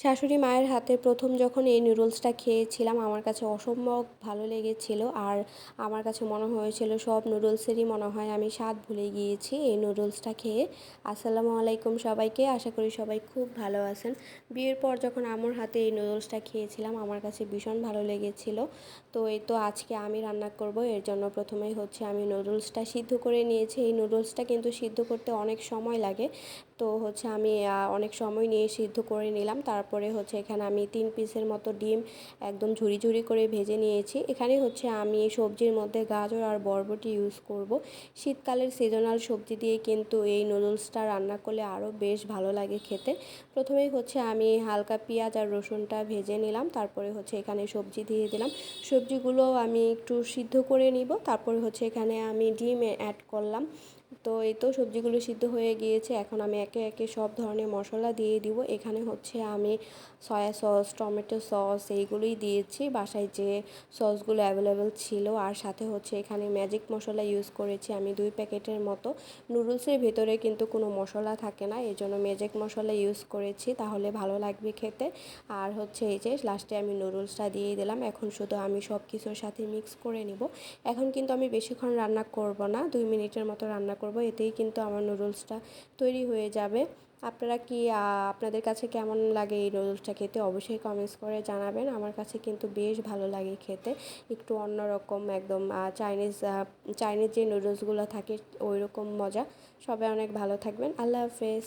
শাশুড়ি মায়ের হাতে প্রথম যখন এই নুডলসটা খেয়েছিলাম, আমার কাছে অসম্ভব ভালো লেগেছিল। আর আমার কাছে মনে হয়েছিল সব নুডলসেরই মনে হয় আমি স্বাদ ভুলে গিয়েছি এই নুডলসটা খেয়ে। আসসালামু আলাইকুম সবাইকে, আশা করি সবাই খুব ভালো আছেন। বিয়ের পর যখন আমার হাতে এই নুডলসটা খেয়েছিলাম, আমার কাছে ভীষণ ভালো লেগেছিল। তো এই তো আজকে আমি রান্না করব, এর জন্য প্রথমেই হচ্ছে আমি নুডলসটা সিদ্ধ করে নিয়েছি। এই নুডলসটা কিন্তু সিদ্ধ করতে অনেক সময় লাগে। তো হচ্ছে আমি অনেক সময় নিয়ে সিদ্ধ করে নিলাম। তারপরে হচ্ছে এখানে আমি তিন পিসের মতো ডিম একদম ঝুরি ঝুরি করে ভেজে নিয়েছি। এখানে হচ্ছে আমি সবজির মধ্যে গাজর আর বরবটি ইউজ করব। শীতকালের সিজনাল সবজি দিয়ে কিন্তু এই নুডলসটা রান্না করলে আরও বেশ ভালো লাগে খেতে। প্রথমেই হচ্ছে আমি হালকা পেঁয়াজ আর রসুনটা ভেজে নিলাম। তারপরে হচ্ছে এখানে সবজি দিয়ে দিলাম। সবজিগুলো আমি একটু সিদ্ধ করে নিব। তারপরে হচ্ছে এখানে আমি ডিম অ্যাড করলাম। তো এই তো সবজিগুলো সিদ্ধ হয়ে গিয়েছে। এখন আমি একে একে সব ধরনের মশলা দিয়ে দিব। এখানে হচ্ছে আমি সয়া সস টমেটো সস এইগুলোই দিয়েছি। বাসায় যে সসগুলো অ্যাভেলেবেল ছিল। আর সাথে হচ্ছে এখানে ম্যাজিক মশলা ইউজ করেছি আমি দুই প্যাকেটের মতো। নুডলসের ভেতরে কিন্তু কোনো মশলা থাকে না। এই জন্য ম্যাজিক মশলা ইউজ করেছি। তাহলে ভালো লাগবে খেতে। আর হচ্ছে এই যে লাস্টে আমি নুডলসটা দিয়ে দিলাম। এখন শুধু আমি সব কিছুর সাথে মিক্স করে নিব। এখন কিন্তু আমি বেশিক্ষণ রান্না করব না। দুই মিনিটের মতো রান্না করব, এতেই কিন্তু আমার নুডলসটা তৈরি হয়ে যাবে। আপনারা কি আপনাদের কাছে কেমন লাগে এই নুডলসটা খেতে অবশ্যই কমেন্টস করে জানাবেন। আমার কাছে কিন্তু বেশ ভালো লাগে খেতে। একটু অন্যরকম একদম চাইনিজ চাইনিজ যে নুডলসগুলো থাকে ওই রকম মজা। সবাই অনেক ভালো থাকবেন। আল্লাহ হাফেজ।